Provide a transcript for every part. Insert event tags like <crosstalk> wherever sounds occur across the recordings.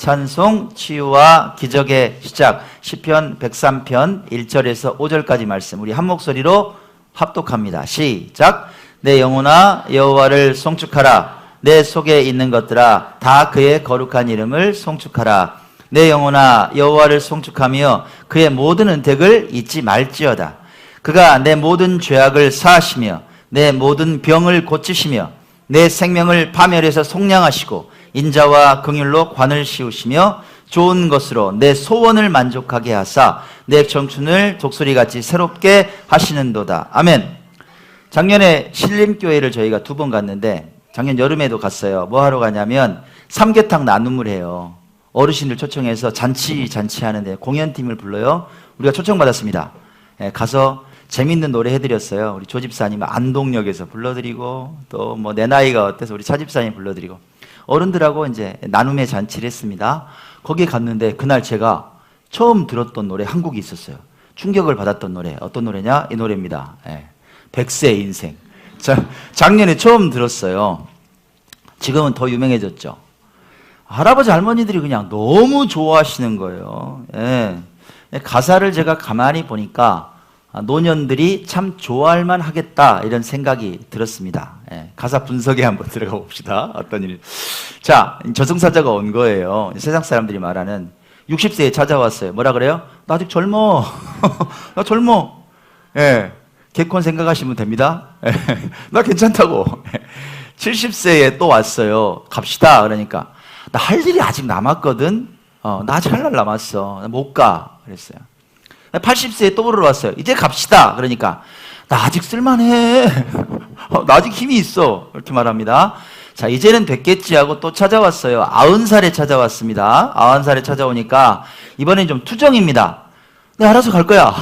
찬송, 치유와 기적의 시작. 시편 103편 1절에서 5절까지 말씀. 우리 한 목소리로 합독합니다. 시작. 내 영혼아 여호와를 송축하라. 내 속에 있는 것들아 다 그의 거룩한 이름을 송축하라. 내 영혼아 여호와를 송축하며 그의 모든 은택을 잊지 말지어다. 그가 내 모든 죄악을 사하시며 내 모든 병을 고치시며 내 생명을 파멸해서 속량하시고 인자와 긍휼로 관을 씌우시며 좋은 것으로 내 소원을 만족하게 하사 내 청춘을 독수리같이 새롭게 하시는도다. 아멘. 작년에 신림교회를 저희가 두 번 갔는데 작년 여름에도 갔어요. 뭐 하러 가냐면 삼계탕 나눔을 해요. 어르신들 초청해서 잔치 잔치 하는데 공연팀을 불러요. 우리가 초청받았습니다. 예, 가서 재밌는 노래 해드렸어요. 우리 조집사님 안동역에서 불러드리고 또 뭐 내 나이가 어때서 우리 차집사님 불러드리고 어른들하고 이제 나눔의 잔치를 했습니다. 거기에 갔는데 그날 제가 처음 들었던 노래 한 곡이 있었어요. 충격을 받았던 노래 어떤 노래냐? 이 노래입니다. 예. 백세 인생. 자, 작년에 처음 들었어요. 지금은 더 유명해졌죠. 할아버지 할머니들이 그냥 너무 좋아하시는 거예요. 예. 가사를 제가 가만히 보니까 아, 노년들이 참 좋아할 만 하겠다 이런 생각이 들었습니다. 예. 가사 분석에 한번 <laughs> 들어가 봅시다. 어떤 일. 자, 저승사자가 온 거예요. 세상 사람들이 말하는 60세에 찾아왔어요. 뭐라 그래요? 나 아직 젊어. <laughs> 나 젊어. 예. 개콘 생각하시면 됩니다. 예. <laughs> 나 괜찮다고. 70세에 또 왔어요. 갑시다. 그러니까 나 할 일이 아직 남았거든. 어, 나 아직 할날 남았어. 나 못 가. 그랬어요. 80세에 또 보러 왔어요. 이제 갑시다. 그러니까 나 아직 쓸만해. <laughs> 어, 나 아직 힘이 있어. 이렇게 말합니다. 자, 이제는 됐겠지 하고 또 찾아왔어요. 아흔 살에 찾아왔습니다. 아흔 살에 찾아오니까 이번엔 좀 투정입니다. 네, 알아서 갈 거야.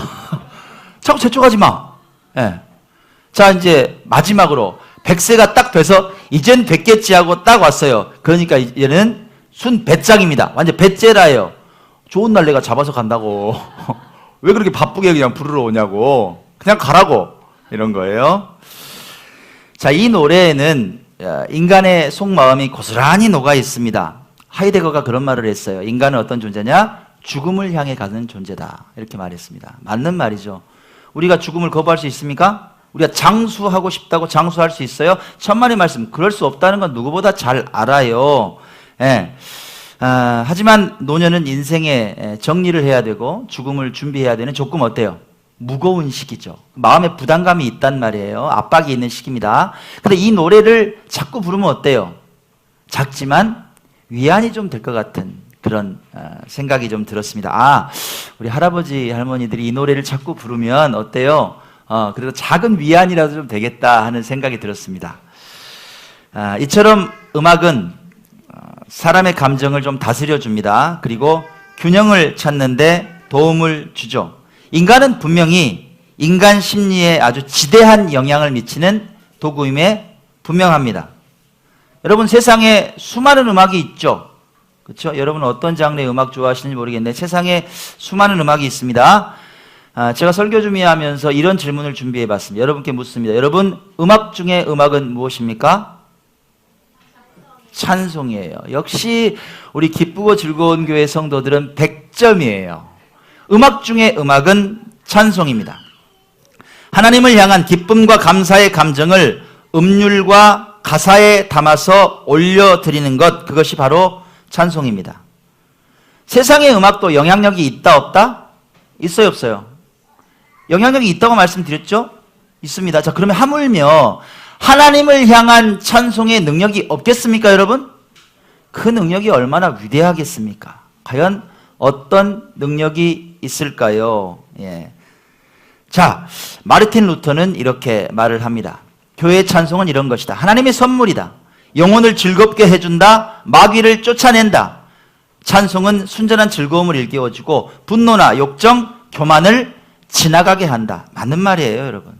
<laughs> 자꾸 재촉하지 마. 예. 자, 이제 마지막으로 100세가 딱 돼서 이젠 됐겠지 하고 딱 왔어요. 그러니까 이제는 순 배짱입니다. 완전 배째라예요. 좋은 날 내가 잡아서 간다고. <laughs> 왜 그렇게 바쁘게 그냥 부르러 오냐고. 그냥 가라고. 이런 거예요. 자, 이 노래에는 어, 인간의 속마음이 고스란히 녹아 있습니다. 하이데거가 그런 말을 했어요. 인간은 어떤 존재냐? 죽음을 향해 가는 존재다. 이렇게 말했습니다. 맞는 말이죠. 우리가 죽음을 거부할 수 있습니까? 우리가 장수하고 싶다고 장수할 수 있어요? 천만의 말씀, 그럴 수 없다는 건 누구보다 잘 알아요. 예. 아, 하지만 노년은 인생의 정리를 해야 되고 죽음을 준비해야 되는 조금 어때요? 무거운 시기죠. 마음에 부담감이 있단 말이에요. 압박이 있는 시기입니다. 근데 이 노래를 자꾸 부르면 어때요? 작지만 위안이 좀 될 것 같은 그런 어, 생각이 좀 들었습니다. 아, 우리 할아버지 할머니들이 이 노래를 자꾸 부르면 어때요? 어, 그래도 작은 위안이라도 좀 되겠다 하는 생각이 들었습니다. 아, 이처럼 음악은 어, 사람의 감정을 좀 다스려 줍니다. 그리고 균형을 찾는데 도움을 주죠. 인간은 분명히 인간 심리에 아주 지대한 영향을 미치는 도구임에 분명합니다. 여러분 세상에 수많은 음악이 있죠. 그렇죠? 여러분 어떤 장르의 음악 좋아하시는지 모르겠는데 세상에 수많은 음악이 있습니다. 아, 제가 설교 준비하면서 이런 질문을 준비해 봤습니다. 여러분께 묻습니다. 여러분 음악 중에 음악은 무엇입니까? 찬송이에요. 역시 우리 기쁘고 즐거운 교회 성도들은 100점이에요. 음악 중에 음악은 찬송입니다. 하나님을 향한 기쁨과 감사의 감정을 음률과 가사에 담아서 올려드리는 것, 그것이 바로 찬송입니다. 세상의 음악도 영향력이 있다, 없다? 있어요, 없어요? 영향력이 있다고 말씀드렸죠? 있습니다. 자, 그러면 하물며 하나님을 향한 찬송의 능력이 없겠습니까, 여러분? 그 능력이 얼마나 위대하겠습니까? 과연 어떤 능력이 있을까요? 예. 자, 마르틴 루터는 이렇게 말을 합니다. 교회의 찬송은 이런 것이다. 하나님의 선물이다. 영혼을 즐겁게 해준다. 마귀를 쫓아낸다. 찬송은 순전한 즐거움을 일깨워주고 분노나 욕정, 교만을 지나가게 한다. 맞는 말이에요, 여러분.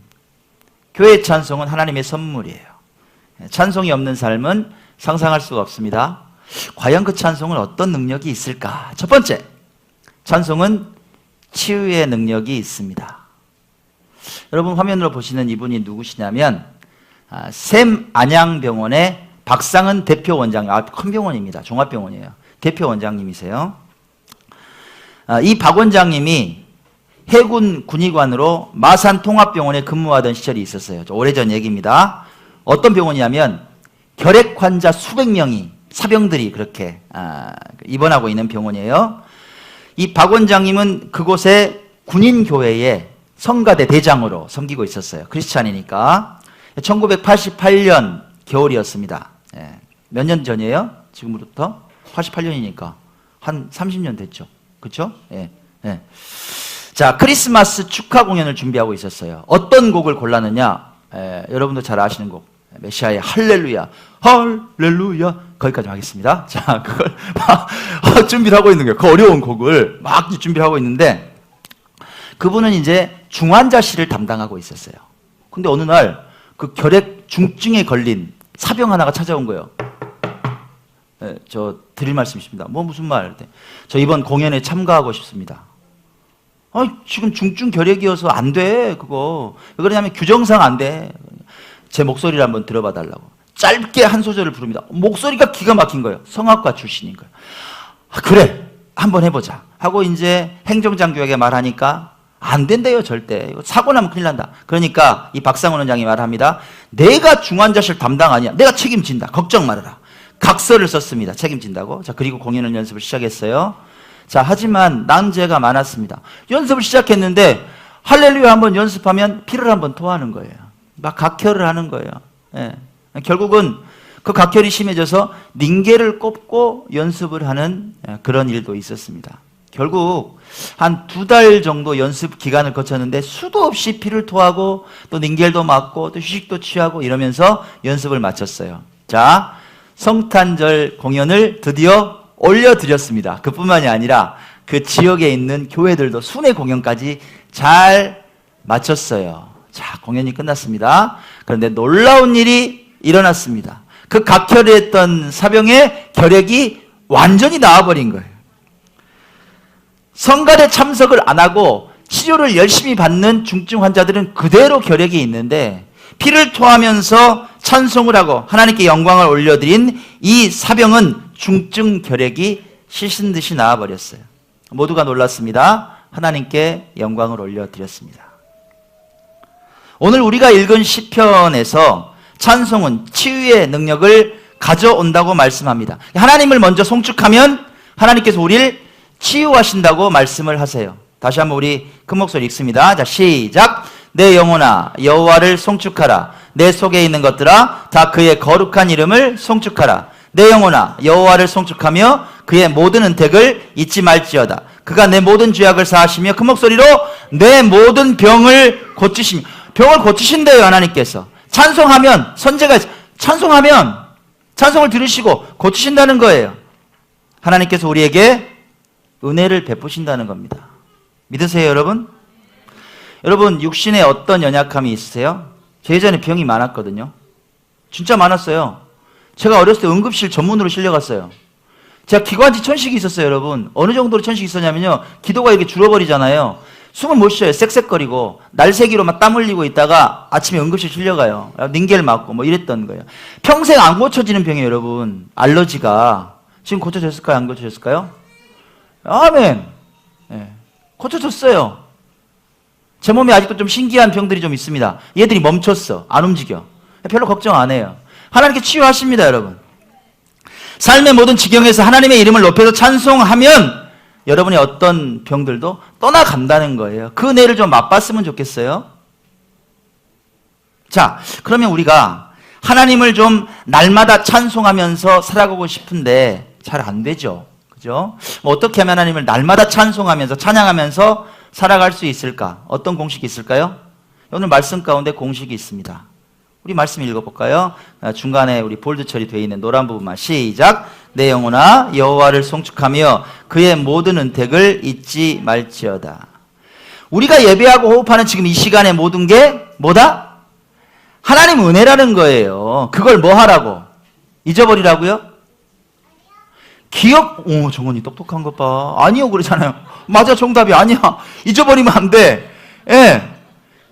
교회의 찬송은 하나님의 선물이에요. 찬송이 없는 삶은 상상할 수가 없습니다. 과연 그 찬송은 어떤 능력이 있을까? 첫 번째, 찬송은 치유의 능력이 있습니다. 여러분 화면으로 보시는 이분이 누구시냐면 아, 샘 안양병원의 박상은 대표 원장, 아, 큰 병원입니다. 종합병원이에요. 대표 원장님이세요. 아, 이박 원장님이 해군 군의관으로 마산 통합병원에 근무하던 시절이 있었어요. 좀 오래전 얘기입니다. 어떤 병원이냐면 결핵 환자 수백 명이 사병들이 그렇게 아, 입원하고 있는 병원이에요. 이 박 원장님은 그곳에 군인 교회에 성가대 대장으로 섬기고 있었어요. 크리스찬이니까 1988년 겨울이었습니다. 예. 몇 년 전이에요? 지금부터 88년이니까 한 30년 됐죠. 그렇죠? 예. 예. 자, 크리스마스 축하 공연을 준비하고 있었어요. 어떤 곡을 골랐느냐? 에, 여러분도 잘 아시는 곡. 메시아의 할렐루야, 할렐루야. 거기까지 하겠습니다. 자, 그걸 <laughs> 막 어, 준비를 하고 있는 거예요. 그 어려운 곡을 막 준비를 하고 있는데 그분은 이제 중환자실을 담당하고 있었어요. 근데 어느 날 그 결핵 중증에 걸린 사병 하나가 찾아온 거예요. 에, 저 드릴 말씀이십니다. 뭐 무슨 말? 저 이번 공연에 참가하고 싶습니다. 아, 지금 중증 결핵이어서 안 돼, 그거. 왜 그러냐면 규정상 안 돼. 제 목소리를 한번 들어봐 달라고. 짧게 한 소절을 부릅니다. 목소리가 기가 막힌 거예요. 성악가 출신인 거예요. 아, 그래, 한번 해보자. 하고 이제 행정장교에게 말하니까 안 된대요, 절대. 사고 나면 큰일 난다. 그러니까 이 박상원 원장이 말합니다. 내가 중환자실 담당 아니야. 내가 책임진다. 걱정 말아라. 각서를 썼습니다. 책임진다고. 자, 그리고 공연을 연습을 시작했어요. 자, 하지만 난제가 많았습니다. 연습을 시작했는데 할렐루야 한번 연습하면 피를 한번 토하는 거예요. 막 각혈을 하는 거예요. 예. 결국은 그 각혈이 심해져서 닝게를 꼽고 연습을 하는 예, 그런 일도 있었습니다. 결국 한 두 달 정도 연습 기간을 거쳤는데 수도 없이 피를 토하고 또 닝겔도 맞고 또 휴식도 취하고 이러면서 연습을 마쳤어요. 자, 성탄절 공연을 드디어 올려드렸습니다. 그뿐만이 아니라 그 지역에 있는 교회들도 순회 공연까지 잘 마쳤어요. 자, 공연이 끝났습니다. 그런데 놀라운 일이 일어났습니다. 그 각혈을 했던 사병의 결핵이 완전히 나와버린 거예요. 성가대 참석을 안 하고 치료를 열심히 받는 중증 환자들은 그대로 결핵이 있는데 피를 토하면서 찬송을 하고 하나님께 영광을 올려드린 이 사병은 중증 결핵이 시신 듯이 나와버렸어요. 모두가 놀랐습니다. 하나님께 영광을 올려드렸습니다. 오늘 우리가 읽은 시편에서 찬송은 치유의 능력을 가져온다고 말씀합니다. 하나님을 먼저 송축하면 하나님께서 우리를 치유하신다고 말씀을 하세요. 다시 한번 우리 큰 목소리 읽습니다. 자, 시작. 내 영혼아 여호와를 송축하라. 내 속에 있는 것들아 다 그의 거룩한 이름을 송축하라. 내 영혼아 여호와를 송축하며 그의 모든 은택을 잊지 말지어다. 그가 내 모든 죄악을 사하시며 큰 목소리로 내 모든 병을 고치시며 병을 고치신대요 하나님께서. 찬송하면 선제가 찬송하면 찬송을 들으시고 고치신다는 거예요. 하나님께서 우리에게 은혜를 베푸신다는 겁니다. 믿으세요, 여러분? 여러분, 육신에 어떤 연약함이 있으세요? 저 예전에 병이 많았거든요. 진짜 많았어요. 제가 어렸을 때 응급실 전문으로 실려갔어요. 제가 기관지 천식이 있었어요, 여러분. 어느 정도로 천식이 있었냐면요. 기도가 이렇게 줄어버리잖아요. 숨을 못 쉬어요. 쌕쌕거리고. 날새기로 막땀 흘리고 있다가 아침에 응급실 실려가요. 닌겔 맞고 뭐 이랬던 거예요. 평생 안 고쳐지는 병이에요, 여러분. 알러지가. 지금 고쳐졌을까요? 안 고쳐졌을까요? 아멘. 예. 고쳐졌어요. 제 몸에 아직도 좀 신기한 병들이 좀 있습니다. 얘들이 멈췄어. 안 움직여. 별로 걱정 안 해요. 하나님께 치유하십니다, 여러분. 삶의 모든 지경에서 하나님의 이름을 높여서 찬송하면 여러분의 어떤 병들도 떠나간다는 거예요. 그 은혜를 좀 맛봤으면 좋겠어요. 자, 그러면 우리가 하나님을 좀 날마다 찬송하면서 살아가고 싶은데 잘 안 되죠. 그죠? 뭐 어떻게 하면 하나님을 날마다 찬송하면서 찬양하면서 살아갈 수 있을까? 어떤 공식이 있을까요? 오늘 말씀 가운데 공식이 있습니다. 우리 말씀 읽어볼까요? 아, 중간에 우리 볼드 처리되어 있는 노란 부분만 시작. 내 영혼아 여호와를 송축하며 그의 모든 은택을 잊지 말지어다. 우리가 예배하고 호흡하는 지금 이 시간의 모든 게 뭐다? 하나님 은혜라는 거예요. 그걸 뭐 하라고? 잊어버리라고요? 기억, 오, 정원이 똑똑한 것 봐. 아니요, 그러잖아요. 맞아, 정답이 아니야. 잊어버리면 안 돼. 예.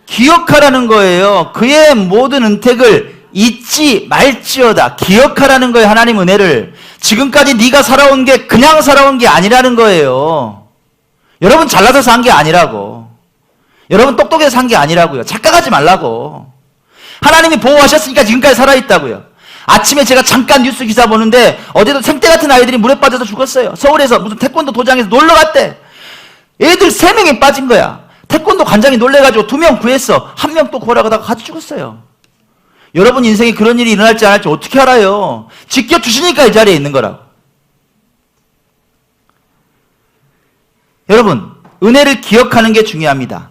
기억하라는 거예요. 그의 모든 은택을 잊지 말지어다. 기억하라는 거예요. 하나님 은혜를. 지금까지 네가 살아온 게 그냥 살아온 게 아니라는 거예요. 여러분 잘나서 산 게 아니라고. 여러분 똑똑해서 산 게 아니라고요. 착각하지 말라고. 하나님이 보호하셨으니까 지금까지 살아있다고요. 아침에 제가 잠깐 뉴스 기사 보는데 어제도 생떼 같은 아이들이 물에 빠져서 죽었어요. 서울에서 무슨 태권도 도장에서 놀러 갔대. 애들 세 명이 빠진 거야. 태권도 관장이 놀래가지고 두 명 구했어. 한 명 또 구하다가 같이 죽었어요. 여러분 인생에 그런 일이 일어날지 안 할지 어떻게 알아요? 지켜주시니까 이 자리에 있는 거라고. 여러분, 은혜를 기억하는 게 중요합니다.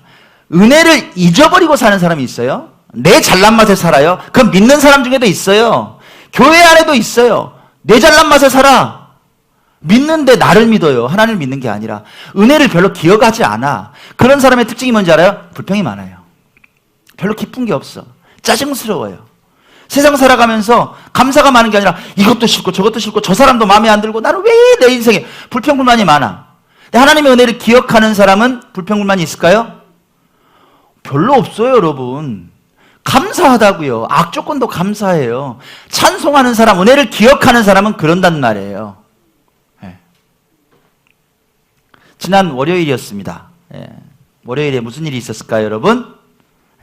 은혜를 잊어버리고 사는 사람이 있어요? 내 잘난 맛에 살아요? 그럼 믿는 사람 중에도 있어요. 교회 안에도 있어요. 내 잘난 맛에 살아. 믿는데 나를 믿어요. 하나님을 믿는 게 아니라. 은혜를 별로 기억하지 않아. 그런 사람의 특징이 뭔지 알아요? 불평이 많아요. 별로 기쁜 게 없어. 짜증스러워요. 세상 살아가면서 감사가 많은 게 아니라 이것도 싫고 저것도 싫고 저 사람도 마음에 안 들고 나는 왜 내 인생에 불평불만이 많아. 근데 하나님의 은혜를 기억하는 사람은 불평불만이 있을까요? 별로 없어요, 여러분. 감사하다고요. 악조건도 감사해요. 찬송하는 사람, 은혜를 기억하는 사람은 그런단 말이에요. 예. 지난 월요일이었습니다. 예. 월요일에 무슨 일이 있었을까요, 여러분?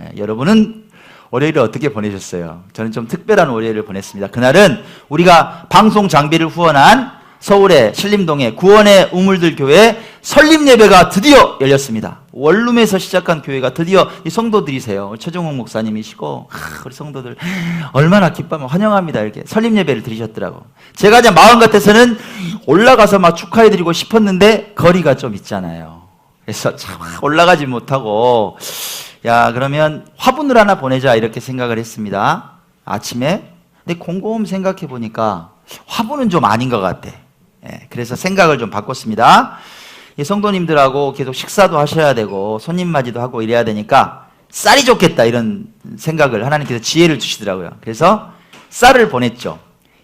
예, 여러분은 월요일을 어떻게 보내셨어요? 저는 좀 특별한 월요일을 보냈습니다. 그날은 우리가 방송 장비를 후원한 서울의 신림동의 구원의 우물들 교회 설립 예배가 드디어 열렸습니다. 원룸에서 시작한 교회가 드디어 이 성도들이세요. 최종욱 목사님이시고 하, 우리 성도들 얼마나 기뻐하면 환영합니다. 이렇게 설립 예배를 드리셨더라고. 제가 그냥 마음 같아서는 올라가서 막 축하해드리고 싶었는데 거리가 좀 있잖아요. 그래서 참 올라가지 못하고 야 그러면 화분을 하나 보내자 이렇게 생각을 했습니다. 아침에 근데 곰곰 생각해 보니까 화분은 좀 아닌 것 같아. 예, 그래서 생각을 좀 바꿨습니다. 이 성도님들하고 계속 식사도 하셔야 되고 손님 맞이도 하고 이래야 되니까 쌀이 좋겠다 이런 생각을 하나님께서 지혜를 주시더라고요. 그래서 쌀을 보냈죠.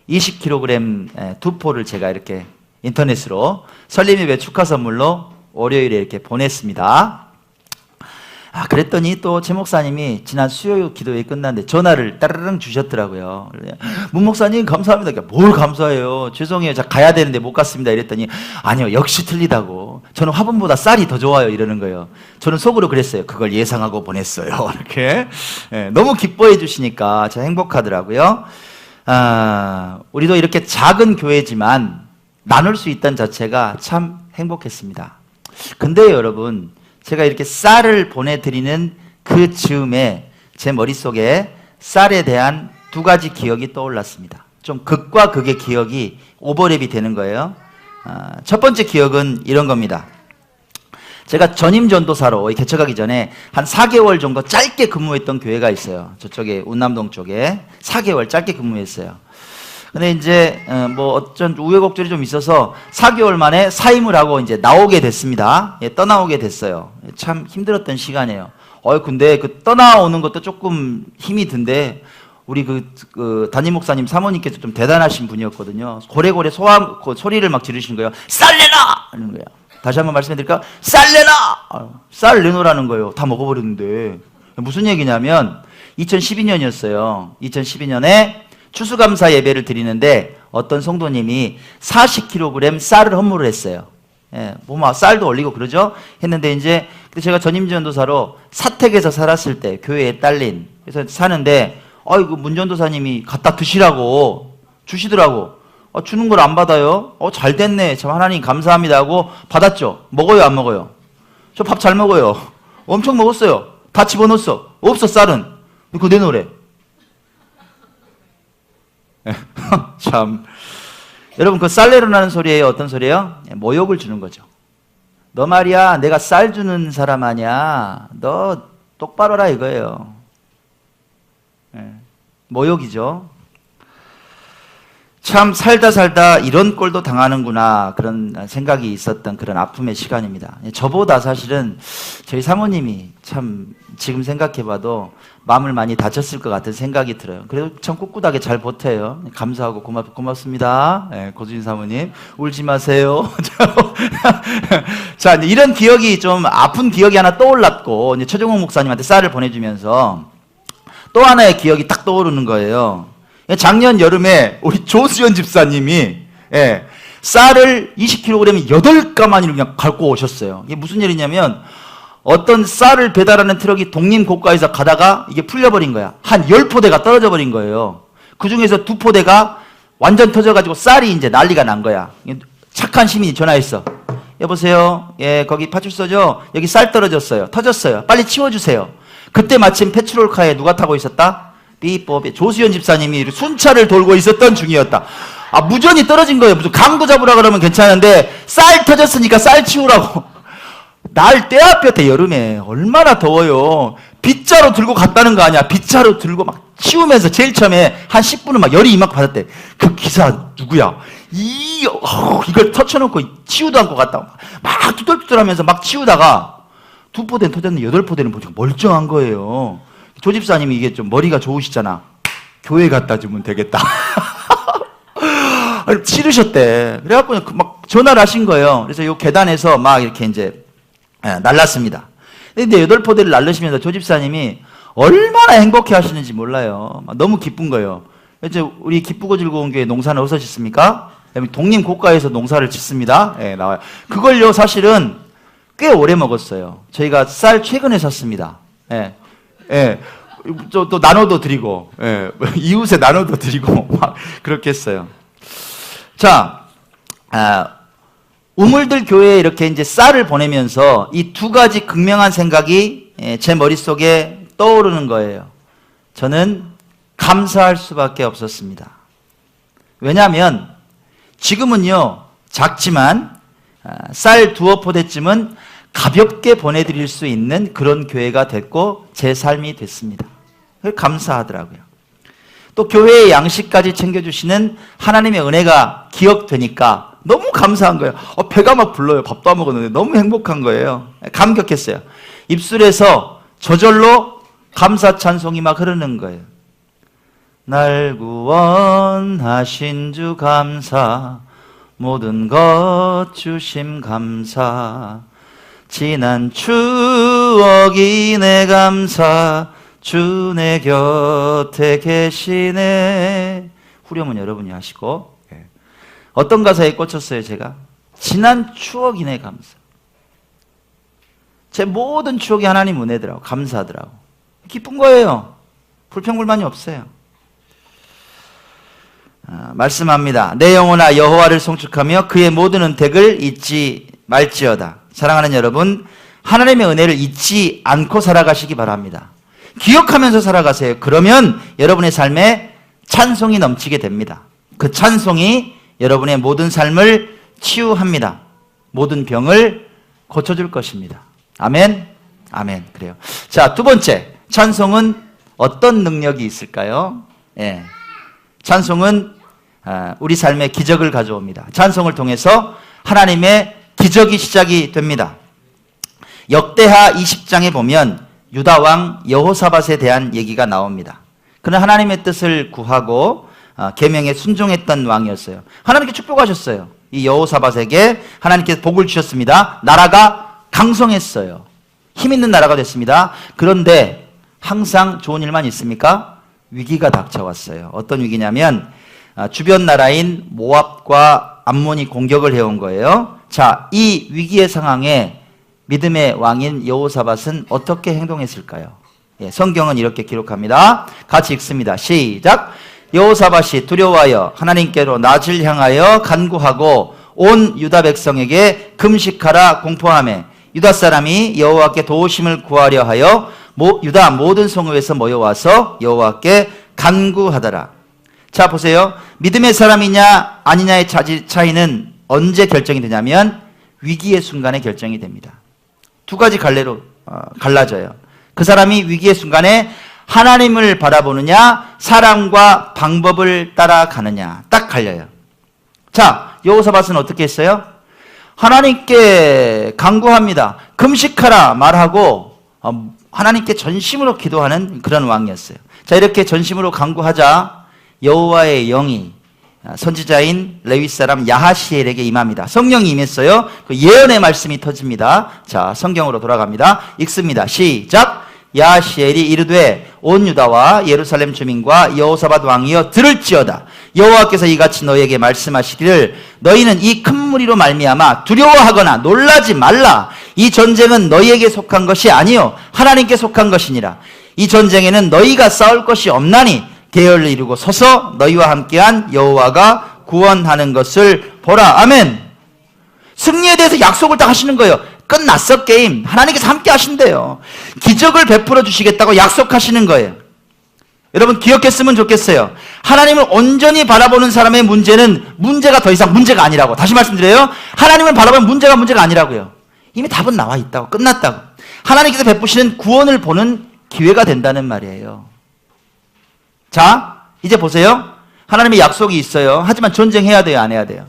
20kg 예, 두 포를 제가 이렇게 인터넷으로 설립예배 축하 선물로 월요일에 이렇게 보냈습니다. 아, 그랬더니 또제 목사님이 지난 수요일 기도회 끝났는데 전화를 따르릉 주셨더라고요. 문 목사님 감사합니다. 그러니까 뭘 감사해요. 죄송해요. 저 가야 되는데 못 갔습니다. 이랬더니 아니요. 역시 틀리다고. 저는 화분보다 쌀이 더 좋아요. 이러는 거예요. 저는 속으로 그랬어요. 그걸 예상하고 보냈어요. <laughs> 이렇게. 예, 너무 기뻐해 주시니까 제가 행복하더라고요. 아, 우리도 이렇게 작은 교회지만 나눌 수 있다는 자체가 참 행복했습니다. 근데 여러분, 제가 이렇게 쌀을 보내드리는 그 즈음에 제 머릿속에 쌀에 대한 두 가지 기억이 떠올랐습니다. 좀 극과 극의 기억이 오버랩이 되는 거예요. 아, 첫 번째 기억은 이런 겁니다. 제가 전임 전도사로 개척하기 전에 한 4개월 정도 짧게 근무했던 교회가 있어요. 저쪽에 운남동 쪽에 4개월 짧게 근무했어요. 근데 이제 어, 뭐 어쩐 우여곡절이 좀 있어서 4개월 만에 사임을 하고 이제 나오게 됐습니다. 예, 떠나오게 됐어요. 참 힘들었던 시간이에요. 어 근데 그 떠나오는 것도 조금 힘이 든데 우리 그, 그 담임 목사님 사모님께서 좀 대단하신 분이었거든요. 고래고래 소화 그 소리를 막 지르시는 거예요. 쌀내놔! 이러는 거예요. 다시 한번 말씀해드릴까? 쌀 내놔! 어, 쌀 내놓으라는 거예요. 다 먹어버렸는데 무슨 얘기냐면 2012년이었어요. 2012년에 추수감사 예배를 드리는데 어떤 성도님이 40kg 쌀을 헌물을 했어요. 예, 뭐막 쌀도 올리고 그러죠? 했는데 이제 제가 전임 전도사로 사택에서 살았을 때 교회에 딸린 그래서 사는데 아이고 문 전도사님이 갖다 드시라고 주시더라고. 어, 주는 걸 안 받아요? 어, 잘 됐네. 참 하나님 감사합니다 하고 받았죠. 먹어요, 안 먹어요? 저 밥 잘 먹어요. 엄청 먹었어요. 다 집어넣었어. 없어, 쌀은. 그거 내놓으래. <laughs> 참. 여러분, 그 쌀내려나는 소리예요? 어떤 소리예요? 예, 모욕을 주는 거죠. 너 말이야, 내가 쌀 주는 사람 아니야. 너 똑바로 라 이거예요. 예, 모욕이죠. 참 살다 살다 이런 꼴도 당하는구나 그런 생각이 있었던 그런 아픔의 시간입니다. 예, 저보다 사실은 저희 사모님이 참 지금 생각해봐도 마음을 많이 다쳤을 것 같은 생각이 들어요. 그래도 참 꿋꿋하게 잘 버텨요. 감사하고 고맙, 고맙습니다. 네, 고주인 사모님. 울지 마세요. <laughs> <laughs> 자, 이런 기억이 좀 아픈 기억이 하나 떠올랐고, 최종욱 목사님한테 쌀을 보내주면서 또 하나의 기억이 딱 떠오르는 거예요. 작년 여름에 우리 조수연 집사님이 예, 쌀을 20kg에 8가마니를 그냥 갖고 오셨어요. 이게 무슨 일이냐면 어떤 쌀을 배달하는 트럭이 독림 고가에서 가다가 이게 풀려버린 거야. 한 10포대가 떨어져 버린 거예요. 그 중에서 두 포대가 완전 터져가지고 쌀이 이제 난리가 난 거야. 착한 시민이 전화했어. 여보세요? 예, 거기 파출소죠? 여기 쌀 떨어졌어요. 터졌어요. 빨리 치워주세요. 그때 마침 페트롤카에 누가 타고 있었다? 삐뽀삐. 조수연 집사님이 순찰을 돌고 있었던 중이었다. 아, 무전이 떨어진 거예요. 무슨 강도 잡으라 그러면 괜찮은데 쌀 터졌으니까 쌀 치우라고. <laughs> 날 때아볕에 여름에 얼마나 더워요. 빗자루 들고 갔다는 거 아니야. 빗자루 들고 막 치우면서 제일 처음에 한 10분은 막 열이 이만큼 받았대. 그 기사 누구야? 이, 어, 이걸 터쳐놓고 치우도 않고 갔다. 막 두들두들 하면서 막 치우다가 두 포대는 터졌는데 여덟 포대는 멀쩡한 거예요. 조 집사님이 이게 좀 머리가 좋으시잖아. 교회 갖다 주면 되겠다. <laughs> 치르셨대. 그래갖고 그막 전화를 하신 거예요. 그래서 요 계단에서 막 이렇게 이제 예, 날랐습니다. 근데 여덟 포대를 날르시면서 조 집사님이 얼마나 행복해 하시는지 몰라요. 막 너무 기쁜 거예요. 이제 우리 기쁘고 즐거운 교회 농사는 짓습니까? 독림 고가에서 농사를 짓습니다. 예, 나와요. 그걸요, 사실은 꽤 오래 먹었어요. 저희가 쌀 최근에 샀습니다. 예, 예. 또, 또 나눠도 드리고, 예. <laughs> 이웃에 나눠도 드리고, <laughs> 막 그렇게 했어요. 자, 아, 우물들 교회에 이렇게 이제 쌀을 보내면서 이 두 가지 극명한 생각이 예, 제 머릿속에 떠오르는 거예요. 저는 감사할 수밖에 없었습니다. 왜냐하면 지금은요, 작지만 아, 쌀 두어 포대쯤은 가볍게 보내드릴 수 있는 그런 교회가 됐고 제 삶이 됐습니다. 감사하더라고요. 또 교회의 양식까지 챙겨주시는 하나님의 은혜가 기억되니까 너무 감사한 거예요. 어, 배가 막 불러요. 밥도 안 먹었는데 너무 행복한 거예요. 감격했어요. 입술에서 저절로 감사 찬송이 막 흐르는 거예요. 날 구원하신 주 감사 모든 것 주심 감사 지난 추억이 내 감사 주 내 곁에 계시네 후렴은 여러분이 하시고 예. 어떤 가사에 꽂혔어요 제가 지난 추억이 내 감사 제 모든 추억이 하나님 은혜더라고 감사하더라고 기쁜 거예요 불평불만이 없어요 아, 말씀합니다. 내 영혼아 여호와를 송축하며 그의 모든 은택을 잊지 말지어다. 사랑하는 여러분, 하나님의 은혜를 잊지 않고 살아가시기 바랍니다. 기억하면서 살아가세요. 그러면 여러분의 삶에 찬송이 넘치게 됩니다. 그 찬송이 여러분의 모든 삶을 치유합니다. 모든 병을 고쳐줄 것입니다. 아멘. 아멘. 그래요. 자, 두 번째. 찬송은 어떤 능력이 있을까요? 예. 찬송은 아, 우리 삶에 기적을 가져옵니다. 찬송을 통해서 하나님의 기적이 시작이 됩니다. 역대하 20장에 보면 유다 왕 여호사밧에 대한 얘기가 나옵니다. 그는 하나님의 뜻을 구하고 아, 계명에 순종했던 왕이었어요. 하나님께 축복하셨어요. 이 여호사밧에게 하나님께서 복을 주셨습니다. 나라가 강성했어요. 힘 있는 나라가 됐습니다. 그런데 항상 좋은 일만 있습니까? 위기가 닥쳐왔어요. 어떤 위기냐면 아, 주변 나라인 모압과 암몬이 공격을 해온 거예요. 자, 이 위기의 상황에 믿음의 왕인 여호사밧은 어떻게 행동했을까요? 예, 성경은 이렇게 기록합니다. 같이 읽습니다. 시작. 여호사밧이 두려워하여 하나님께로 낮을 향하여 간구하고 온 유다 백성에게 금식하라 공포함에 유다 사람이 여호와께 도우심을 구하려 하여 유다 모든 성읍에서 모여와서 여호와께 간구하더라. 자, 보세요. 믿음의 사람이냐 아니냐의 차이는 언제 결정이 되냐면 위기의 순간에 결정이 됩니다. 두 가지 갈래로 어, 갈라져요. 그 사람이 위기의 순간에 하나님을 바라보느냐 사랑과 방법을 따라가느냐 딱 갈려요. 자, 여호사밧은 어떻게 했어요? 하나님께 간구합니다. 금식하라 말하고 어, 하나님께 전심으로 기도하는 그런 왕이었어요. 자, 이렇게 전심으로 간구하자 여호와의 영이 선지자인 레위 사람 야하시엘에게 임합니다. 성령이 임했어요. 그 예언의 말씀이 터집니다. 자, 성경으로 돌아갑니다. 읽습니다. 시작. 야시엘이 이르되 온 유다와 예루살렘 주민과 여호사밧 왕이여 들을지어다 여호와께서 이같이 너희에게 말씀하시기를 너희는 이 큰 무리로 말미암아 두려워하거나 놀라지 말라 이 전쟁은 너희에게 속한 것이 아니요 하나님께 속한 것이니라 이 전쟁에는 너희가 싸울 것이 없나니 계열을 이루고 서서 너희와 함께한 여호와가 구원하는 것을 보라 아멘 승리에 대해서 약속을 딱 하시는 거예요. 끝났어 게임. 하나님께서 함께 하신대요. 기적을 베풀어 주시겠다고 약속하시는 거예요. 여러분 기억했으면 좋겠어요. 하나님을 온전히 바라보는 사람의 문제는 문제가 더 이상 문제가 아니라고. 다시 말씀드려요. 하나님을 바라보면 문제가 문제가 아니라고요. 이미 답은 나와 있다고. 끝났다고. 하나님께서 베푸시는 구원을 보는 기회가 된다는 말이에요. 자, 이제 보세요. 하나님의 약속이 있어요. 하지만 전쟁해야 돼요, 안 해야 돼요?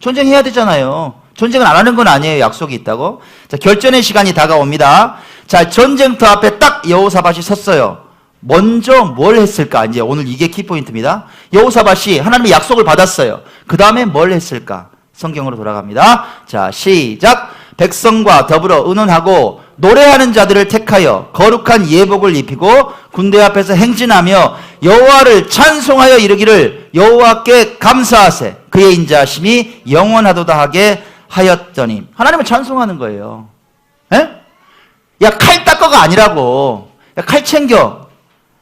전쟁해야 되잖아요. 전쟁을 안 하는 건 아니에요. 약속이 있다고. 자, 결전의 시간이 다가옵니다. 자, 전쟁터 앞에 딱 여호사밭이 섰어요. 먼저 뭘 했을까? 이제 오늘 이게 키포인트입니다. 여호사밭이 하나님의 약속을 받았어요. 그 다음에 뭘 했을까? 성경으로 돌아갑니다. 자, 시작. 백성과 더불어 의논하고 노래하는 자들을 택하여 거룩한 예복을 입히고 군대 앞에서 행진하며 여호와를 찬송하여 이르기를 여호와께 감사하세 그의 인자하심이 영원하도다 하게 하였더니 하나님을 찬송하는 거예요. 에? 야 칼 닦어가 아니라고. 야, 칼 챙겨.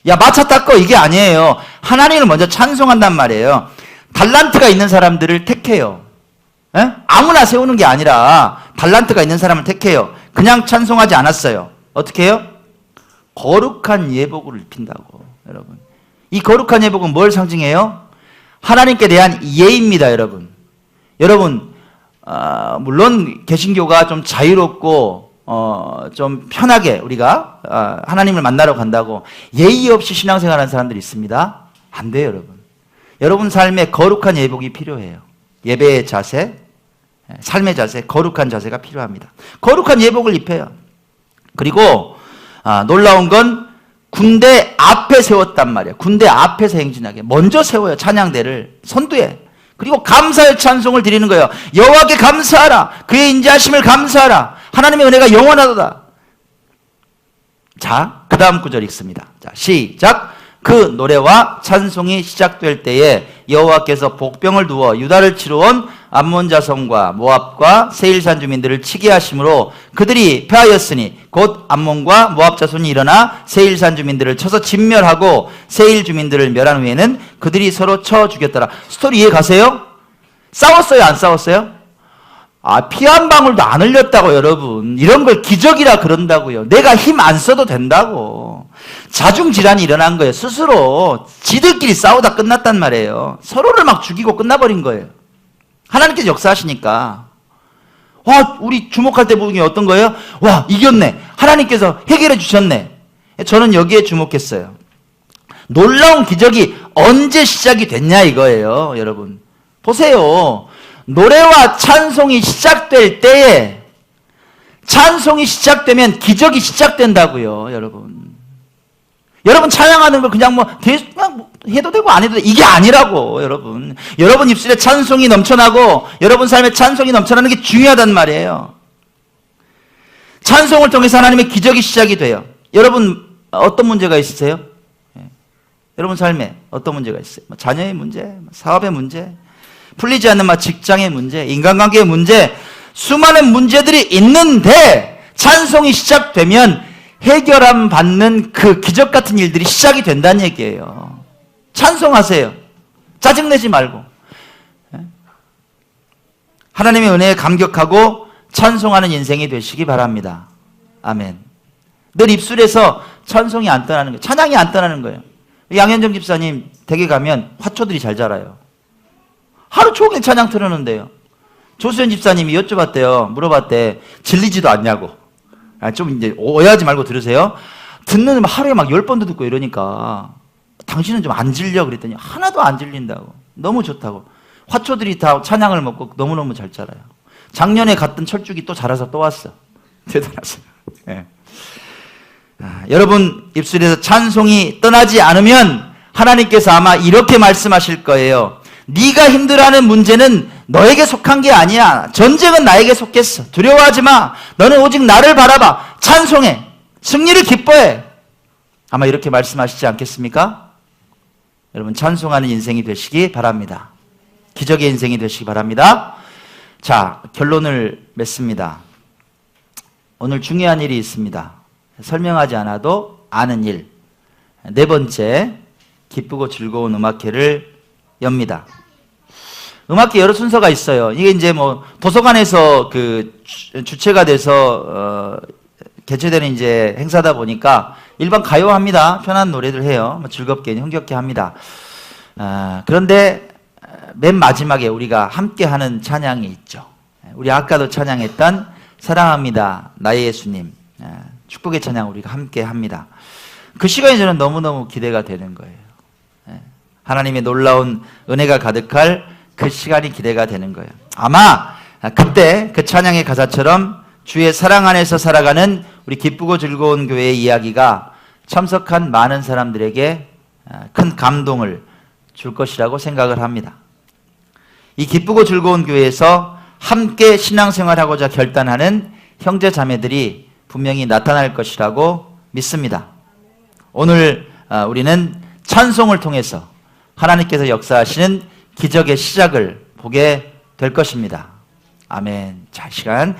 야 마차 닦어 이게 아니에요. 하나님을 먼저 찬송한단 말이에요. 달란트가 있는 사람들을 택해요. 에? 아무나 세우는 게 아니라 달란트가 있는 사람을 택해요. 그냥 찬송하지 않았어요. 어떻게 해요? 거룩한 예복을 입힌다고 여러분. 이 거룩한 예복은 뭘 상징해요? 하나님께 대한 예입니다, 여러분. 여러분, 아, 물론 개신교가 좀 자유롭고 어, 좀 편하게 우리가 아, 하나님을 만나러 간다고 예의 없이 신앙생활하는 사람들이 있습니다. 안 돼요, 여러분. 여러분 삶에 거룩한 예복이 필요해요. 예배의 자세, 삶의 자세, 거룩한 자세가 필요합니다. 거룩한 예복을 입혀요. 그리고 아, 놀라운 건 군대 앞에 세웠단 말이에요. 군대 앞에서 행진하게 먼저 세워요 찬양대를 선두에. 그리고 감사의 찬송을 드리는 거예요. 여호와께 감사하라. 그의 인자하심을 감사하라. 하나님의 은혜가 영원하다. 자, 그 다음 구절 읽습니다. 자, 시작. 그 노래와 찬송이 시작될 때에 여호와께서 복병을 두어 유다를 치러 온 암몬 자손과 모압과 세일산 주민들을 치게 하심으로 그들이 패하였으니 곧 암몬과 모압 자손이 일어나 세일산 주민들을 쳐서 진멸하고 세일 주민들을 멸한 후에는 그들이 서로 쳐 죽였더라. 스토리 이해 가세요? 싸웠어요, 안 싸웠어요? 아, 피 한 방울도 안 흘렸다고, 여러분. 이런 걸 기적이라 그런다고요. 내가 힘 안 써도 된다고. 자중질환이 일어난 거예요. 스스로. 지들끼리 싸우다 끝났단 말이에요. 서로를 막 죽이고 끝나버린 거예요. 하나님께서 역사하시니까. 와, 우리 주목할 때게 어떤 거예요? 와, 이겼네. 하나님께서 해결해 주셨네. 저는 여기에 주목했어요. 놀라운 기적이 언제 시작이 됐냐 이거예요, 여러분. 보세요. 노래와 찬송이 시작될 때에 찬송이 시작되면 기적이 시작된다고요, 여러분. 여러분 찬양하는 걸 그냥 뭐 그냥 뭐 해도 되고 안 해도 돼 이게 아니라고, 여러분. 여러분 입술에 찬송이 넘쳐나고 여러분 삶에 찬송이 넘쳐나는 게 중요하단 말이에요. 찬송을 통해서 하나님의 기적이 시작이 돼요. 여러분 어떤 문제가 있으세요? 예. 여러분 삶에 어떤 문제가 있어요? 뭐 자녀의 문제, 뭐 사업의 문제, 풀리지 않는 막 직장의 문제, 인간관계의 문제, 수많은 문제들이 있는데 찬송이 시작되면 해결함 받는 그 기적 같은 일들이 시작이 된다는 얘기예요. 찬송하세요. 짜증내지 말고. 예? 하나님의 은혜에 감격하고 찬송하는 인생이 되시기 바랍니다. 아멘. 늘 입술에서 찬송이 안 떠나는 거예요. 찬양이 안 떠나는 거예요. 양현정 집사님 댁에 가면 화초들이 잘 자라요. 하루 종일 찬양 틀어놓는데요. 조수현 집사님이 여쭤봤대요. 물어봤대. 질리지도 않냐고. 아, 좀 이제 오해하지 말고 들으세요. 듣는 하루에 막 열 번도 듣고 이러니까 당신은 좀 안 질려 그랬더니 하나도 안 질린다고. 너무 좋다고. 화초들이 다 찬양을 먹고 너무너무 잘 자라요. 작년에 갔던 철쭉이 또 자라서 또 왔어. <laughs> 대단하세요. 네. 아, 여러분 입술에서 찬송이 떠나지 않으면 하나님께서 아마 이렇게 말씀하실 거예요. 네가 힘들어하는 문제는 너에게 속한 게 아니야. 전쟁은 나에게 속겠어. 두려워하지 마. 너는 오직 나를 바라봐. 찬송해. 승리를 기뻐해. 아마 이렇게 말씀하시지 않겠습니까? 여러분 찬송하는 인생이 되시기 바랍니다. 기적의 인생이 되시기 바랍니다. 자, 결론을 맺습니다. 오늘 중요한 일이 있습니다. 설명하지 않아도 아는 일. 네 번째, 기쁘고 즐거운 음악회를 엽니다. 음악회 여러 순서가 있어요. 이게 이제 뭐 도서관에서 그 주- 주체가 돼서 어, 개최되는 이제 행사다 보니까 일반 가요합니다. 편한 노래들 해요. 뭐 즐겁게 흥겹게 합니다. 아, 그런데 맨 마지막에 우리가 함께 하는 찬양이 있죠. 우리 아까도 찬양했던 사랑합니다. 나의 예수님. 아, 축복의 찬양 우리가 함께 합니다. 그 시간이 저는 너무 너무 기대가 되는 거예요. 예. 하나님의 놀라운 은혜가 가득할 그 시간이 기대가 되는 거예요. 아마 그때 그 찬양의 가사처럼 주의 사랑 안에서 살아가는 우리 기쁘고 즐거운 교회의 이야기가 참석한 많은 사람들에게 아, 큰 감동을 줄 것이라고 생각을 합니다. 이 기쁘고 즐거운 교회에서 함께 신앙생활하고자 결단하는 형제 자매들이 분명히 나타날 것이라고 믿습니다. 오늘 아, 우리는 찬송을 통해서 하나님께서 역사하시는 기적의 시작을 보게 될 것입니다. 아멘. 자, 이 시간